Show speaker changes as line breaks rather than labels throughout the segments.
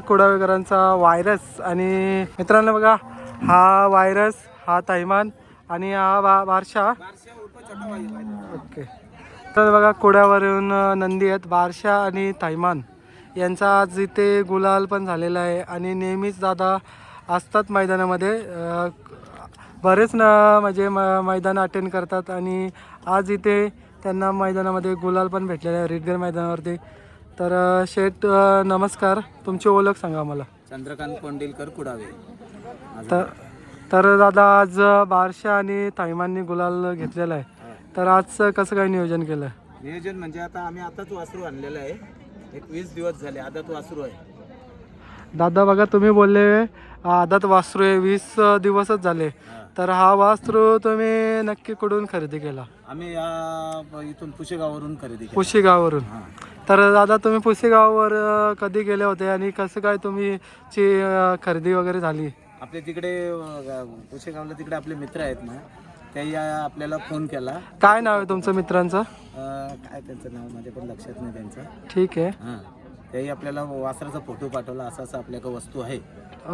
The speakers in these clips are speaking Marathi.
कुडावेकरांचा व्हायरस आणि मित्रांनो बघा हा व्हायरस हा तैमान आणि हा बा बारशा. ओके तर बघा कुड्यावरून नंदी आहेत. बारशा आणि तैमान यांचा आज इथे गुलाल पण झालेला आहे. आणि नेहमीच दादा असतात मैदानामध्ये. बरेच न म्हणजे म मैदान अटेंड करतात. आणि आज इथे त्यांना मैदानामध्ये गुलाल पण भेटलेला आहे. रिडगर मैदानावरती. तर शेठ नमस्कार. तुमची ओळख सांगा मला
चंद्रकांत कोंडिलकर कुडावे.
तर तर दादा आज बारशा आणि थायमाननी गुलाल घेतलेला आहे. तर आज कसं काय नियोजन केलं?
नियोजन म्हणजे आता आम्ही आताच वासरू आणलेलं आहे. एक वीस दिवस झाले आताच वासरू आहे.
दादा बघा तुम्ही बोलले आदात वासरू आहे वीस दिवसच झाले. तर हा वासरू तुम्ही नक्की कुठून खरेदी केला?
आम्ही या इथून पुशेगाववरून खरेदी केली. हां.
तर दादा तुम्ही पुसेगाववर कधी गेले होते आणि कसं काय तुम्ही ची खरेदी वगैरे झाली?
आपले तिकडे अं, पुशेगावला तिकडे आपले मित्र आहेत ना त्याही आपल्याला फोन केला.
काय नाव आहे तुमचं मित्रांचं?
अं, काय त्यांचं नाव? माझ्या पण लक्षात नाही त्यांचं.
ठीक आहे.
हां. त्याही आपल्याला वासराचा फोटो पाठवला असा असा आपल्याकडे वस्तू आहे.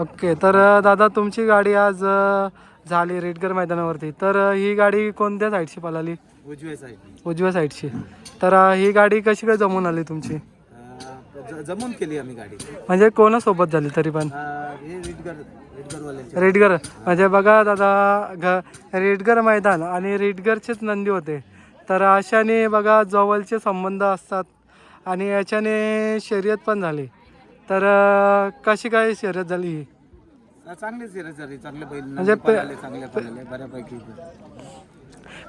ओके. तर अ, दादा तुमची गाडी आज अ, झाली रेडगर मैदानावरती. तर अ, ही गाडी कोणत्या साईडची पळाली?
उजव्या
साईडची. तर अ, ही गाडी कशी काय जमून आली तुमची?
अं, ज- जमून केली आम्ही गाडी.
म्हणजे कोणासोबत झाली तरी पण?
अं, हे रेडगर
म्हणजे बघा दादा घ रेडगर मैदान आणि रेडगरचेच नंदी होते. तर अशाने बघा जवळचे संबंध असतात आणि याच्याने शर्यत पण झाली. तर अ, कशी काय शर्यत झाली ही?
चांगले सिरियस झाली. चांगले बैल
म्हणजे पे-
पळाले चांगले पळाले बऱ्यापैकी.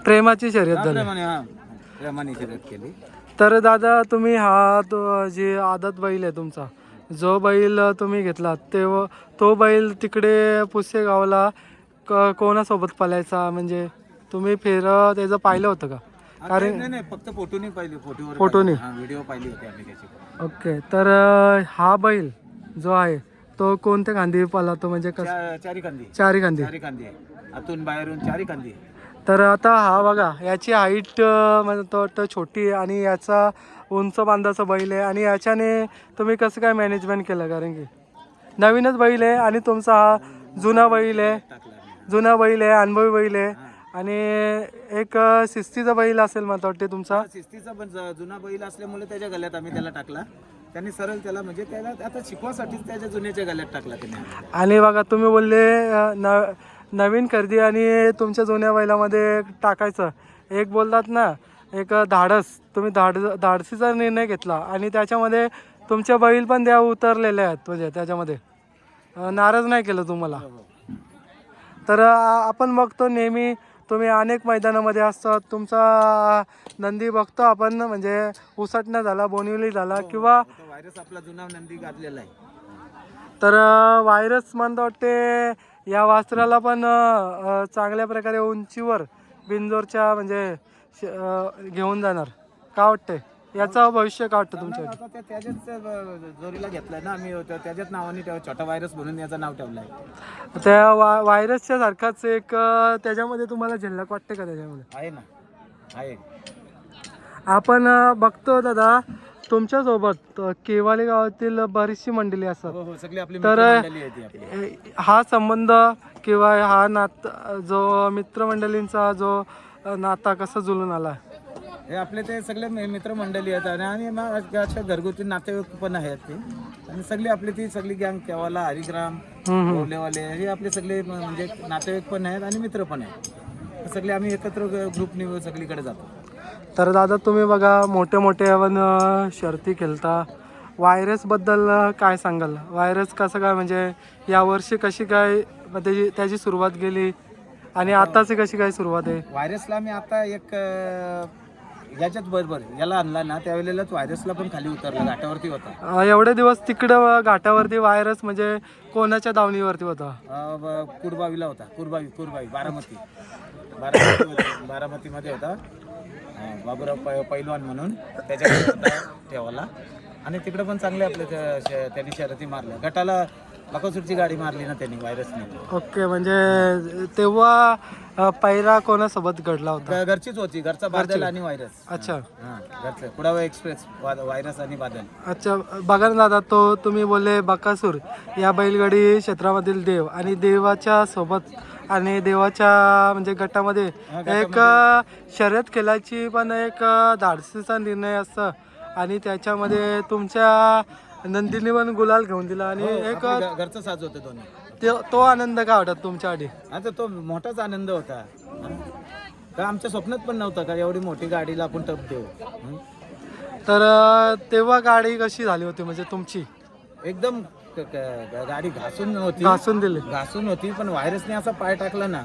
प्रेमाची शर्यत झाली.
प्रेमाने हा. प्रेमाने शर्यत केली.
तर दादा तुम्ही हा तो जे आदत बैल आहे तुमचा जो बैल तुम्ही घेतला ते तो बैल तिकडे पुसेगावला क कोणासोबत पळायचा म्हणजे तुम्ही फेर त्याचं पाहिलं होतं का? कारण
नाही नाही फक्त फोटोनी पाहिली फोटोवर
फोटोनी?
हा व्हिडिओ पाहिली होती आम्ही त्याची.
ओके तर हा बैल जो आहे तो कोणत्या खांदी पळतो म्हणजे कस
चा- चारी कांदी
चारी खांदी.
चारी आहे. आतून बाहेरून चारी कांदी
तर आता हा बघा याची हाईट म्हणजे तो वाटतं छोटी आहे आणि याचा उंच बांधाचा बैल आहे आणि याच्याने तुम्ही कसं काय मॅनेजमेंट केलं? कारण की नवीनच बैल आहे आणि तुमचा हा जुना बैल आहे. जुना बैल आहे अनुभवी बैल आहे आणि एक शिस्तीचा बैल असेल मला वाटते तुमचा.
शिस्तीचा पण जुना बैल असल्यामुळे त्याच्या गल्यात आम्ही त्याला टाकला. त्यांनी सरळ त्याला म्हणजे त्याला आता शिकवासाठीच त्याच्या जुन्याच्या गल्यात टाकला त्याने.
आणि बघा तुम्ही बोलले न नवीन खरेदी आणि तुमच्या जुन्या बैलामध्ये टाकायचं. एक बोलतात ना एक धाडस. तुम्ही धाड धाडसीचा निर्णय घेतला आणि त्याच्यामध्ये तुमचे बैल पण त्या उतरलेले आहेत म्हणजे त्याच्यामध्ये. नाराज नाही केलं तुम्हाला? तर आपण बघतो नेहमी तुम्ही अनेक मैदानामध्ये असतात. तुमचा नंदी बघतो आपण म्हणजे उसटणं झाला बोनिवली झाला किंवा
व्हायरस आपला जुना नंदी गाजलेला आहे.
तर व्हायरस म्हणतो वाटते या वास्त्राला पण चांगल्या प्रकारे उंचीवर बिंजोरच्या म्हणजे घेऊन जाणार. का वाटतंय? याचं भविष्य का वाटतं तुमच्यासाठी
आता त्या त्याच्याच अं, जोरीला घेतलाय ना आम्ही. त्या- त्याच्याच नावाने ठेव छोटा व्हायरस म्हणून याचं नाव ठेवलंय.
त्या वा व्हायरसच्या सारखाच एक अ, त्याच्यामध्ये तुम्हाला झलक वाटते का त्याच्यामध्ये?
आहे ना. आहे.
आपण अ, बघतो दादा तुमच्यासोबत अ, केवाले गावातील बरीचशी मंडळी असतात.
हो हो सगळी आपली
तर- हा संबंध किंवा हा नात जो मित्रमंडळींचा जो नाता कसा जुळून आला
हे आपले ते सगळे मित्रमंडळी आहेत आणि अशा घरगुती नातेवाईक पण आहेत ते. आणि सगळी आपली ती सगळी गँग केवाला हरिग्राम ओलेवाले हे आपले सगळे म्हणजे नातेवाईक पण आहेत आणि मित्र पण आहेत. सगळे आम्ही एकत्र ग्रुपने सगळीकडे जातो.
तर दादा तुम्ही बघा मोठे मोठे आपण अ, शर्ती खेळता. व्हायरसबद्दल काय सांगाल? व्हायरस कसं काय म्हणजे यावर्षी कशी काय त्याची त्याची सुरुवात गेली आणि आताची कशी काय सुरुवात आहे?
व्हायरसला मी आता एक याच्यात बरोबर याला आणला ना त्यावेळेलाच व्हायरसला पण खाली उतरला घाटावरती होता.
एवढे दिवस तिकडं घाटावरती व्हायरस म्हणजे कोणाच्या दावणीवरती होता?
कुरबावीला होता कुरबावी कुरबावी बारामती. बारामती होता- बारामतीमध्ये होता. बाबूराव पैलवान म्हणून त्याच्याकडे ठेवाला आणि तिकडे पण चांगले आपले त्यांनी शर्यती मारल्या. गटाला बकासूरची गाडी मारली ना त्यांनी व्हायरसने
ओके म्हणजे तेव्हा पहिला कोणासोबत घडला होता?
घरचीच होती. घरचा बादल आणि व्हायरस
अच्छा.
हा घरचं. कुडावा एक्सप्रेस व्हायरस आणि बादल.
अच्छा बघा ना दादा तो तुम्ही बोलले बकासूर या बैलगाडी क्षेत्रामधील देव आणि देवाच्या सोबत आणि देवाच्या म्हणजे गटामध्ये एक शर्यत खेळायची पण एक धाडसीचा निर्णय असतं आणि त्याच्यामध्ये तुमच्या नंदीने पण गुलाल घेऊन दिला आणि एक
आपलं घ- घरचं साज होतं दोन्ही.
ते- तो आनंद काय वाटत तुमच्यासाठी
आता तो मोठाच आनंद होता. हं? का आमच्या स्वप्नात पण नव्हता का एवढी मोठी गाडीला आपण टप देऊ. हं?
तर तेव्हा गाडी कशी झाली होती म्हणजे तुमची?
एकदम क- क- गाडी घासून होती
घासून दिली.
घासून होती पण व्हायरसने असा पाय टाकला ना.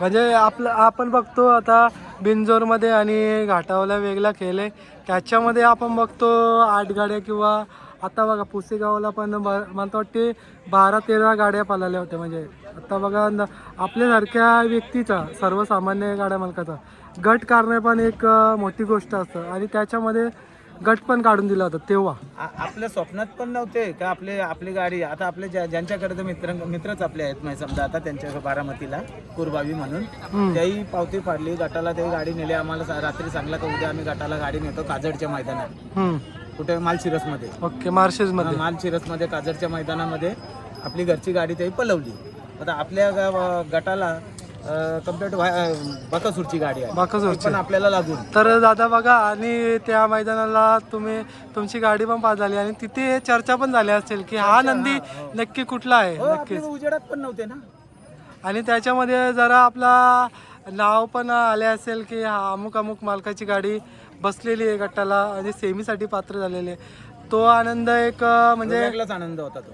म्हणजे आपलं आपण बघतो आता बिंजोरमध्ये आणि घाटावला वेगळा खेळ आहे. त्याच्यामध्ये आपण बघतो आठ गाड्या किंवा आता बघा पुसेगावला पण ब- मला वाटते बारा तेरा गाड्या पळाल्या होत्या. म्हणजे आता बघा न- आपल्यासारख्या व्यक्तीचा सर्वसामान्य गाड्या मालकाचा गट काढणे पण एक अं, मोठी गोष्ट असतं. आणि त्याच्यामध्ये गट पण काढून दिला होता तेव्हा.
आ- आपल्या स्वप्नात पण नव्हते का आपले आपली गाडी आता आपले ज्या- ज्यांच्याकडे तर मित्र मित्रच आपले आहेत म्हणजे समजा आता त्यांच्या बारामतीला कुरबावी म्हणून. त्याही पावती पाडली गटाला ते गाडी नेली आम्हाला सा- रात्री सांगला का उद्या आम्ही गटाला गाडी नेतो काजडच्या मैदानात.
हम्म.
कुठे? मालशिरसमध्ये.
ओके मार्शेसमध्ये
मालशिरसमध्ये काजडच्या मैदानामध्ये आपली घरची गाडी त्याही पलवली. आता आपल्या गटाला कंपेअर टू बकासूरची गाडी आहे.
बाकासोरची.
पण आपल्याला लागून.
तर दादा बघा आणि त्या मैदानाला तुम्ही तुमची गाडी पण पास झाली आणि तिथे चर्चा पण झाली असेल की हा नंदी नक्की कुठला आहे?
हो आपल्याला उजेडात पण नव्हते ना?
आणि त्याच्यामध्ये जरा आपला नाव पण आले असेल की हा अमुक अमुक मालकाची गाडी बसलेली आहे गटाला आणि सेमीसाठी पात्र झालेले आहे. तो आनंद एक अं, म्हणजे
वेगळाच आनंद होता तो.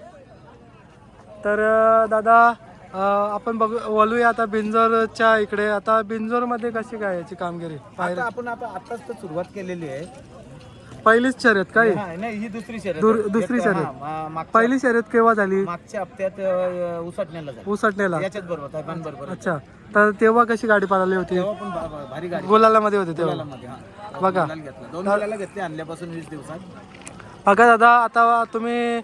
तर अं, दादा आपण बघू वळूया आता बिंजोरच्या इकडे. आता बिंजोरमध्ये कशी काय याची कामगिरी?
आता आपण आता आताच तर सुरुवात केलेली आहे.
पहिलीच शर्यत काय
हा, नाही ही दुसरी शर्यत.
दुर-. दुसरी
एक,
शर्यत.
हा, मागच्या-
पहिली शर्यत केव्हा झाली?
मागच्या हप्त्यात अ, उसटण्याला झाली.
उसटण्याला.
याच्याच बरोबर तायपान बरोबर
अच्छा. तर तेव्हा कशी गाडी पळाली होती?
तेव्हा पण भा- भा- भारी गाडी.
गोलालामध्ये होते तेव्हा.
मध्ये, हा.
बघा.
घेतला. दोन घेतले आणल्यापासून वीस दिवसात.
बघा दादा आता तुम्ही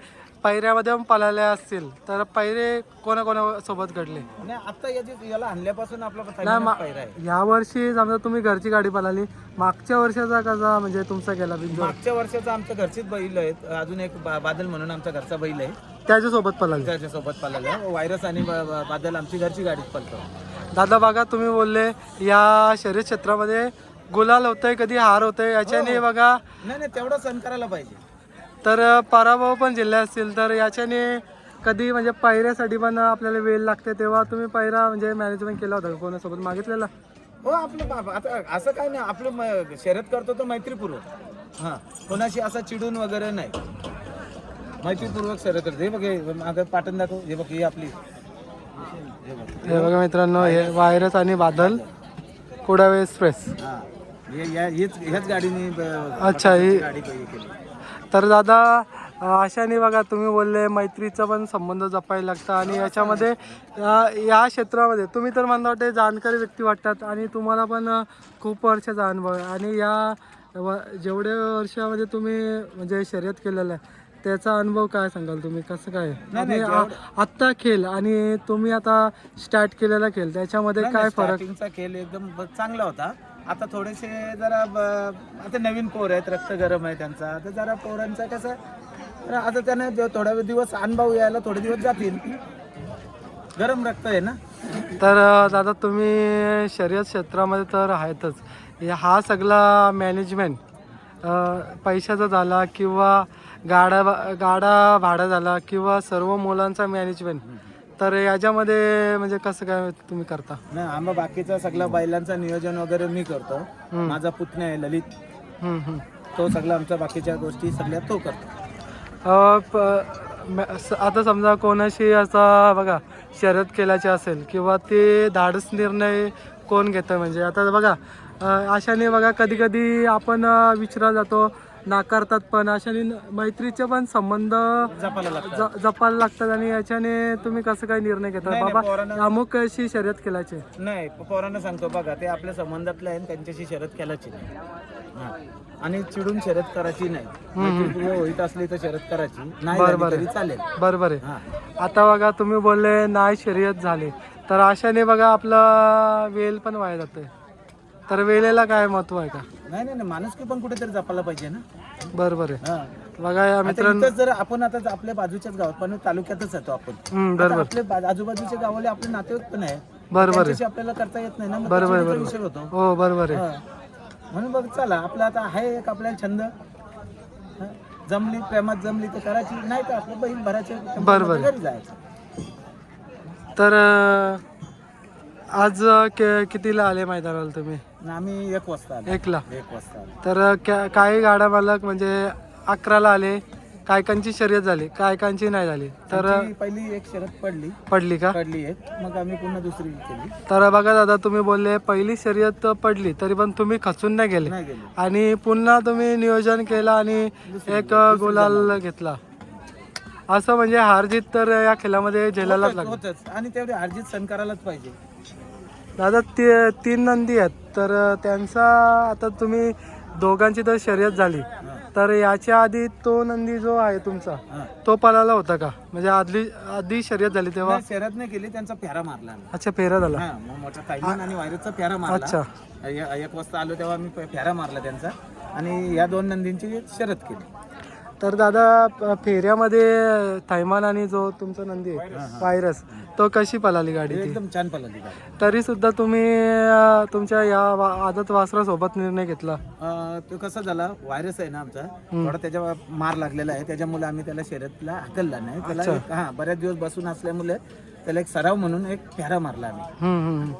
पैऱ्यामध्ये पण पळाले असतील तर पैरे कोणा सोबत घडले?
आणि आता याची याला आणल्यापासून आपला
नाही
तायपानच
मा-
पायरा आहे.
या वर्षी समजा तुम्ही घरची गाडी पळाली मागच्या वर्षाचा कसा म्हणजे तुमचा गेला बिंजोर
मागच्या वर्षाचा आमच्या घरचीच बैल आहेत. अजून एक बा- बादल म्हणून आमचा घरचा बैल आहे.
त्याच्यासोबत पळाली.
त्याच्यासोबत पाळलेला व्हायरस आणि ब- ब- बादल आमची घरची गाडीत पळतो.
दादा बघा तुम्ही बोलले या शर्यत क्षेत्रामध्ये गुलाल होतंय कधी हार होतंय याच्याने बघा.
नाही नाही तेवढा सण करायला पाहिजे.
तर पराभव पण जिल्हे असतील तर याच्याने कधी म्हणजे पायऱ्यासाठी पण आपल्याला वेळ लागते तेव्हा तुम्ही पायरा म्हणजे मॅनेजमेंट केला होता कोणासोबत? मागितलेला?
हो आपलं बाबा आता असं काय नाही आपलं म- शर्यत करतो तर मैत्रीपूर्वक. हां कोणाशी असं चिडून वगैरे नाही. मैत्रीपूर्वक शर्यत करतो. हे बघ हे मागं पाटण दाखव. हे बघ ही आपली हे बघ.
हे बघा मित्रांनो हे व्हायरस आणि बादल कुडावे एक्सप्रेस.
हां हे या हीच ह्याच गाडीने ब-
अच्छा ही
गाडी हे केली.
तर दादा अं, अशाने बघा तुम्ही बोलले मैत्रीचा पण संबंध जपायला लागतं आणि याच्यामध्ये अं, या क्षेत्रामध्ये तुम्ही तर मला वाटते जाणकारी व्यक्ती वाटतात आणि तुम्हाला पण खूप वर्षाचा अनुभव आहे. आणि या व- जेवढ्या वर्षामध्ये तुम्ही म्हणजे शर्यत केलेलं आहे त्याचा अनुभव काय सांगाल तुम्ही? कसं काय? आणि आत्ता खेळ आणि तुम्ही आता स्टार्ट केलेला खेळ त्याच्यामध्ये काय फरक?
खेळ एकदम चांगला होता. आता थोडेसे जरा ब- आता नवीन पोर आहेत रक्त गरम आहे त्यांचा. तर जरा पोरांचा कसं जरा आता त्यांना जो- थोडा दिवस अनुभव यायला थोडे दिवस जातील. गरम रक्त आहे ना?
तर दादा तुम्ही शर्यत क्षेत्रामध्ये तर आहेतच. हा सगळा मॅनेजमेंट पैशाचा झाला किंवा गाडा गाडा भाडा झाला किंवा सर्व मुलांचा मॅनेजमेंट तर याच्यामध्ये म्हणजे कसं काय तुम्ही करता?
नाही आम्हा बाकीचा सगळा बैलांचा नियोजन वगैरे मी करतो. माझा पुतण्या आहे ललित.
हम्म, हम्म.
तो सगळा आमच्या बाकीच्या गोष्टी सगळ्या तो करतो.
अ, प- म- स- आता समजा कोणाशी असा बघा शर्यत केल्याची असेल किंवा ते धाडस निर्णय कोण घेतं? म्हणजे आता बघा अ, अशाने बघा कधी कधी आपण अ, विचारला जातो नाकारतात पण अशाने मैत्रीचे पण संबंध
जपायला लागतं
ज- जपायला लागतात आणि याच्याने तुम्ही कसं काय निर्णय घेता?
नाही,
बाबा अमुक अशी शर्यत केल्याची
नाही प- पोरांना सांगतो बघा ते आपल्या संबंधातले आहे त्यांच्याशी शर्यत केल्याची नाही. हा. आणि चिडून शर्यत करायची नाही. मैत्रीपूर्व होईत असली तर शर्यत करायची. नाही
बरं,
झाली
बरं.
तरी चालेल.
बरोबर आहे.
हा.
आता बघा तुम्ही बोलले नाही शर्यत झाली. तर अशाने बघा आपला वेल पण वाया जातोय. तर वेळेला काय महत्त्व आहे का?
नाही नाही नाही, माणुसकी पण कुठेतरी जपायला पाहिजे ना.
बरोबर आहे
हा.
बघा या
आता
मित्रांनो
जर आपण आता आपल्या बाजूच्याच गावात पण तालुक्यातच येतो आपण.
हम्म,
आता
बरोबर
आपले बा- आजूबाजूचे गावाले आपले नातेवाईक पण आहे.
बरोबर आहे
त्यांच्याशी आपल्याला करता येत नाही ना मग
बरोबर बरोबर.
विषय होतो.
हो बरोबर आहे.
हा. म्हणून बघ चला आपला आता आहे एक आपल्याला छंद. हा. जमली प्रेमात जमली तर करायची नाही तर आपलं बहीण भरायचे
बरोबर.
घरी जायचं.
तर अं, आज के- कितीला आले मैदानाला तुम्ही?
आम्ही एक वाजता आलो.
एकला?
एक वाजता आलो.
तर क्या- काही गाड्या मालक म्हणजे अकराला आले कायकांची शर्यत झाली कायकांची नाही झाली? तर
आमची पहिली एक शरद पडली.
पडली का?
पडली एक. मग आम्ही पुन्हा दुसरी केली.
तर बघा दादा तुम्ही बोलले पहिली शर्यत पडली तरी पण तुम्ही खचून नाही गेले.
नाही गेली.
आणि पुन्हा तुम्ही नियोजन केलं आणि एक गुलाल घेतला. असं म्हणजे हारजीत तर या खेळामध्ये झेलायलाच लागली.
होतच. आणि तेवढी अर्जित सण करायलाच पाहिजे.
दादा ते तीन नंदी आहेत. तर त्यांचा आता तुम्ही दोघांची तर शर्यत झाली. तर याच्या आधी तो नंदी जो आहे तुमचा. तो पळाला होता का? म्हणजे आदली आधी शर्यत झाली तेव्हा?
शर्यत नाही केली त्यांचा फेरा मारला.
अच्छा फेरा झाला.
हा मोठा आणि वायरचा फेरा मारला.
अच्छा.
एक वाजता आलो तेव्हा मी फेरा मारला त्यांचा. आणि या दोन नंदींची शर्यत केली.
तर दादा फेऱ्यामध्ये थैमान आणि जो तुमचा नंदी आहे, व्हायरस तो कशी पळाली गाडी
एकदम छान गाडी.
तरी सुद्धा तुम्ही तुमच्या या आदत वासरासोबत निर्णय घेतला?
तो कसा झाला? व्हायरस आहे ना आमचा. थोडा त्याच्या मार लागलेला आहे. त्याच्यामुळे आम्ही त्याला शर्यतला हकलला नाही. त्याला हा बऱ्याच दिवस बसून असल्यामुळे त्याला एक सराव म्हणून एक फेरा मारला आम्ही.
हम्म.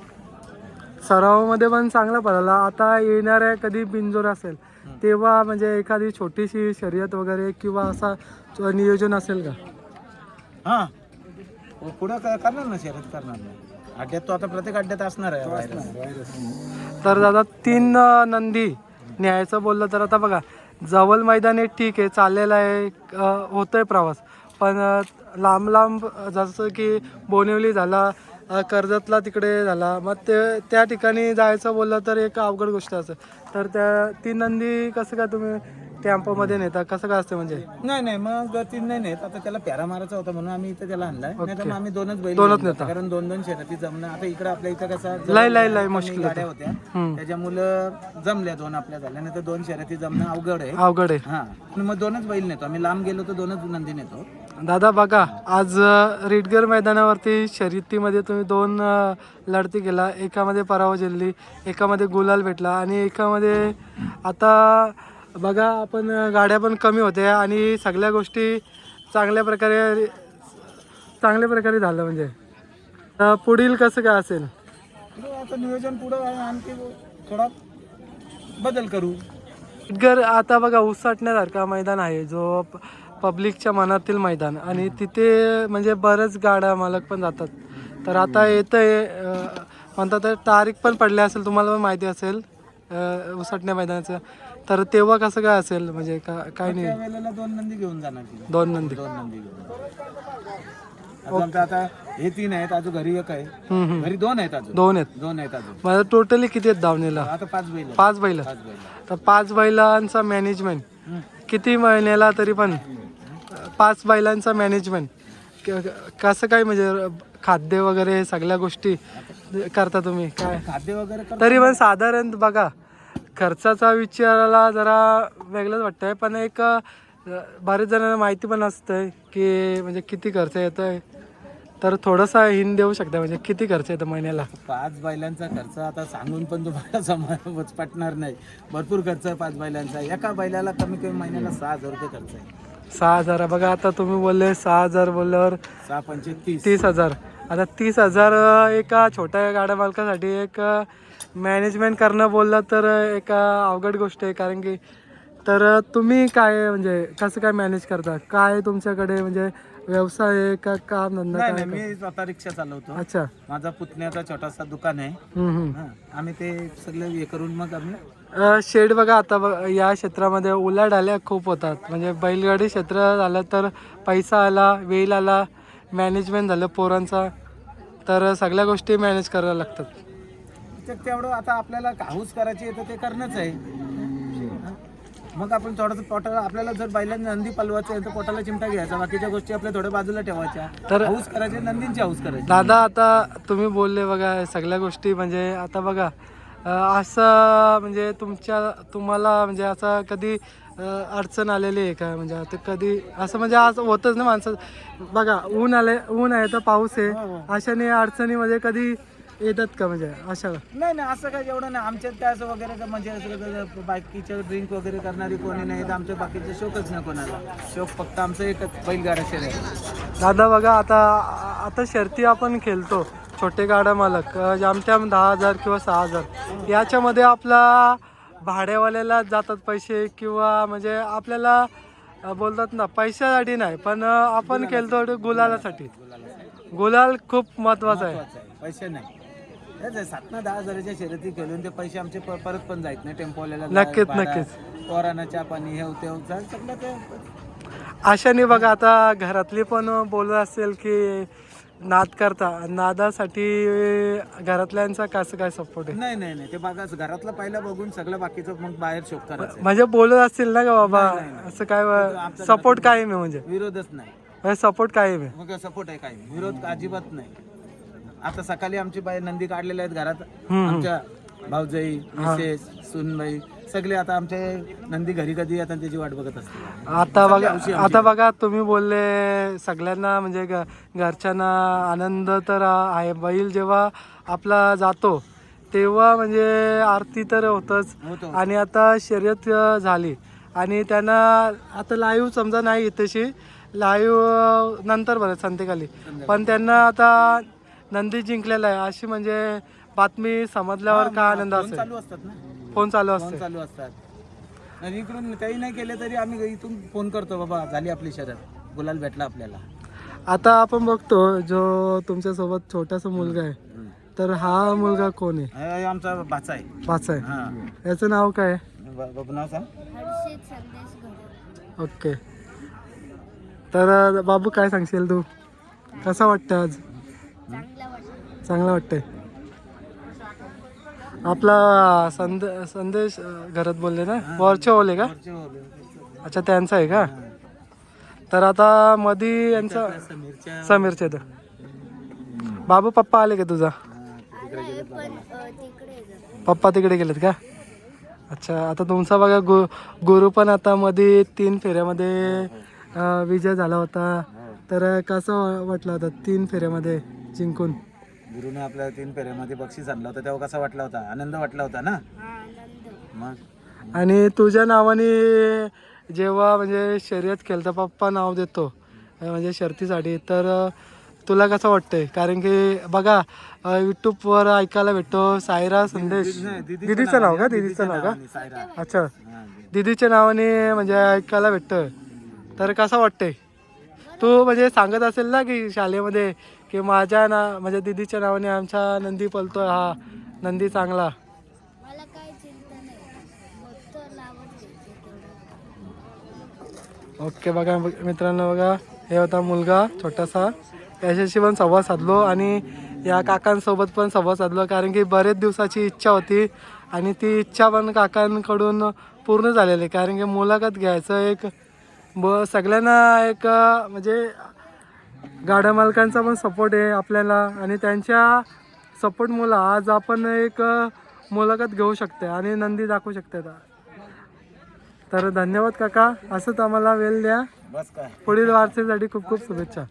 सरावामध्ये पण चांगला पळाला. आता येणाऱ्या कधी बिंजोर असेल तेव्हा म्हणजे एखादी छोटीशी शर्यत वगैरे किंवा असा नियोजन असेल का?
हा. पुढं करणार ना शर्यत करणार ना अड्ड्यात तो आता प्रत्येक अड्ड्यात असणार आहे
तर दादा तीन नंदी न्यायचं बोललं तर आता बघा जवळ मैदान आहे ठीक आहे चाललेलं आहे होतोय प्रवास. पण लांब लांब जसं की बोनिवली झाला कर्जतला तिकडे झाला. मग ते त्या ठिकाणी जायचं बोललं तर एक अवघड गोष्ट असते तर त्या तीन नंदी कसं काय तुम्ही टेम्पोमध्ये नेता? कसं काय असतं म्हणजे?
नाही नाही मग तीन नाही नेत आता त्याला प्यारा मारायचा होता म्हणून आम्ही इथे त्याला आणलाय. नाही तर मग आम्ही दोनच बैल
दोनच नेता.
कारण दोन दोन शर्यती जमणं आता इकडे आपल्या इथं कसं
लय लय लय मुश्किल
गाड्या होत्या.
हम्म.
त्याच्यामुळं जमल्या दोन आपल्या झाल्या. नाही तर दोन शर्यती जमणं अवघड आहे.
अवघड आहे.
हा. आणि मग दोनच बैल नेतो. आम्ही लांब गेलो तर दोनच नंदी नेतो.
दादा बघा आज रिटगर मैदानावरती शर्यतीमध्ये तुम्ही दोन लढती केला. एकामध्ये पराभव झेलली एकामध्ये गुलाल भेटला आणि एकामध्ये आता बघा आपण गाड्या पण कमी होत्या आणि सगळ्या गोष्टी चांगल्या प्रकारे चांगल्या प्रकारे झालं म्हणजे. पुढील कसं काय असेल?
आता नियोजन पुढं आणखी थोडा बदल करू.
घर आता बघा उसटण्यासारखा मैदान आहे जो पब्लिकच्या मनातील मैदान. आणि तिथे म्हणजे बरेच गाड्या मालक पण जातात. तर आता येतंय अं, म्हणतात तर तारीख पण पडली असेल तुम्हाला पण माहिती असेल उसटण्या मैदानाचं. तर तेव्हा कसं काय असेल? म्हणजे का काय नाही.
दोन नंदी घेऊन जाणार
दोन नंदी.
दोन नंदी घेऊन. आता हे तीन आहेत अजून घरी एक आहे. घरी दोन आहेत अजून.
दोन आहेत.
दोन आहेत अजून.
माझं टोटली किती आहेत धावणीला?
आता पाच बैल.
पाच बैल. तर पाच बैलांचा मॅनेजमेंट. किती महिन्याला तरी पण. पाच बैलांचा मॅनेजमेंट कसं काय म्हणजे खाद्य वगैरे सगळ्या गोष्टी करता तुम्ही? काय?
खाद्य वगैरे
तरी पण साधारण बघा खर्चाचा विचाराला जरा वेगळंच वाटतंय पण एक बरेच जणांना माहिती पण असतंय की म्हणजे किती खर्च येतोय. तर थोडासा हिंद देऊ शकता म्हणजे किती खर्च येतो महिन्याला?
पाच बैलांचा खर्च आता सांगून पण तुम्हाला सम पटणार नाही. भरपूर खर्च आहे पाच बैलांचा. एका बैलाला कमी कमी महिन्याला सहा हजार रुपये खर्च आहे.
सहा हजार. बघा आता तुम्ही बोलले सहा हजार बोलल्यावर
सहा पंचे तीस.
तीस हजार. आता तीस हजार एका छोट्या गाड्या मालकासाठी एक मॅनेजमेंट करणं बोललं तर एक अवघड गोष्ट आहे. कारण की तर तुम्ही काय म्हणजे कसं काय मॅनेज करता? काय तुमच्याकडे म्हणजे व्यवसाय आहे का काम धंदा
नाही
काय
नाही मी स्वतः रिक्षा चालवतो.
अच्छा.
माझा पुतण्याचा छोटासा दुकान आहे.
हम्म, हम्म.
हा. आम्ही ते सगळं हे करून मग आम्ही
शेड बघा आता बघ या क्षेत्रामध्ये उलाढाल्या खूप होतात. म्हणजे बैलगाडी क्षेत्र झालं तर पैसा आला वेळ आला मॅनेजमेंट झालं पोरांचा. तर सगळ्या गोष्टी मॅनेज करायला लागतात.
ते- तेवढं आता आपल्याला हाऊस करायची आहे तर ते करणंच आहे. मग आपण थोडंसं पोटाला आपल्याला जर बैलांना नंदी पलवायचं आहे तर पोटाला चिमटा घ्यायचा. बाकीच्या गोष्टी आपल्या थोड्या बाजूला ठेवायच्या.
तर-
हाऊस करायचे नंदींची हाऊस करायची
दादा आता तुम्ही बोलले बघा सगळ्या गोष्टी. म्हणजे आता बघा असं म्हणजे तुमच्या तुम्हाला म्हणजे असं कधी अडचण आलेली आहे का? म्हणजे आता कधी असं म्हणजे असं होतच ना माणसं. बघा ऊन आले ऊन आहे तर पाऊस
हो,
आहे अशाने अडचणीमध्ये कधी येतात का म्हणजे? अशा.
नाही नाही असं काय एवढं नाही. आमच्यात काय असं वगैरे म्हणजे असं काय बाकीच्या ड्रिंक वगैरे करणारी कोणी नाही तर आमच्या बाकीचे शोकच नाही कोणाला शोक फक्त आमचं एकच बैलगाडा शरीर
दादा बघा आता आता शर्ती आपण खेळतो. छोटे गाडा मालक अं, जामत्याम दहा हजार किंवा सहा हजार याच्यामध्ये आपला भाड्यावाल्याला जातात पैसे किंवा म्हणजे आपल्याला बोलतात ना पैशासाठी नाही पण आपण खेळतो ते गुलालासाठी. गुलाल खूप महत्त्वाचा आहे.
पैसे नाही. सात ना दहा हजाराच्या शर्यती खेळून ते पैसे आमचे परत पण जायत नाही. टेम्पोवाल्याला
नक्कीच, नक्कीच.
पोरांना चहा पाणी हे होते होते, सगळं ते
अशाने बघा आता घरातली पण बोलत असेल की नाद करता. नादासाठी घरातल्यांचा कसं काय सपोर्ट आहे?
नाही नाही नाही. ते बघा घरातलं पहिलं बघून सगळं बाकीचं मग बाहेर शोक करायचं.
म्हणजे बोलत असतील ना का बाबा? असं काय सपोर्ट कायम आहे म्हणजे.
विरोधच नाही.
सपोर्ट कायम आहे.
मग सपोर्ट आहे काय विरोध अजिबात नाही. आता सकाळी आमची बाई नंदी काढलेल्या आहेत घरात.
हम्म.
आमच्या भाऊजाई मिसेस सुनबाई सगळे आता आमचे नंदी घरी कधी येतात त्याची वाट बघत असते
आता बघा आता बघा तुम्ही बोलले सगळ्यांना म्हणजे घरच्यांना आनंद तर आहे बैल जेव्हा आपला जातो तेव्हा म्हणजे आरती तर होतच.
होतो
आणि आता शर्यत झाली. आणि त्यांना आता लाईव्ह समजा नाही तशी लाईव्ह नंतर बरं संध्याकाळी. पण त्यांना आता नंदी जिंकलेला आहे अशी म्हणजे बातमी समजल्यावर काय आनंद असेल.
चालू असतात ना?
फोन चालू
फोन
असते
चालू असतात. आणि इकडून काही नाही केले तरी आम्ही इथून फोन करतो बाबा झाली आपली शरद. गुलाल भेटला आपल्याला.
आता आपण बघतो जो तुमच्यासोबत छोटासा मुलगा आहे तर हा मुलगा कोण आहे?
हे आमचा भाचा आहे.
पाच आहे.
हा.
याचं नाव काय आहे?
ब- बाबू नाव सांग.
हर्षित संदेश घडत
ओके. तर अ, बाबू काय सांगशील तू? कसं वाटतं आज?
चांगला वाटतं.
चांगलं वाटतंय. आपला संद संदेश घरात बोलले ना? वरचे ओले का? अच्छा त्यांचा आहे का? तर आता मधी यांचा समीरचे तर बाबू पप्पा आले का तुझा. पप्पा तिकडे गेलेत का? अच्छा आता तुमचा बघा गु गुरु पण आता मध्ये तीन फेऱ्यामध्ये विजय झाला होता. तर कसं वाटलं होतं तीन फेऱ्यामध्ये जिंकून?
गुरुने आपल्या तीन फेऱ्यामध्ये बक्षीस आणलं होतं तेव्हा कसा वाटला होता? आनंद वाटला होता ना?
हा आनंद.
मग?
आणि तुझ्या नावाने जेव्हा म्हणजे शर्यत खेळता पप्पा नाव देतो म्हणजे शर्तीसाठी तर तुला कसं वाटतंय? कारण की बघा यूट्यूबवर ऐकायला भेटतो सायरा संदेश.
दीदीचं
नाव का? दिदीचं नाव का? अच्छा. दिदीच्या नावाने म्हणजे ऐकायला भेटतं. तर कसं वाटतंय? तू म्हणजे सांगत असेल ना की शाळेमध्ये की माझ्या ना म्हणजे दिदीच्या नावाने आमचा नंदी पलतोय हा. नंदी चांगला.
मला काय चिंता नाही.
ओके बघा मित्रांनो बघा हे होता मुलगा छोटासा. याच्याशी पण संवाद साधलो आणि या काकांसोबत पण संवाद साधलो कारण की बरेच दिवसाची इच्छा होती आणि ती इच्छा पण काकांकडून पूर्ण झालेली. कारण की मुलाखत घ्यायचं एक ब सगळ्यांना एक म्हणजे गाड्या मालकांचा पण सपोर्ट आहे आपल्याला आणि त्यांच्या सपोर्टमुळं आज आपण एक मुलाखत घेऊ शकते आणि नंदी दाखवू शकते तर धन्यवाद काका. असंच आम्हाला वेळ द्या. पुढील वारसेसाठी खूप खूप शुभेच्छा.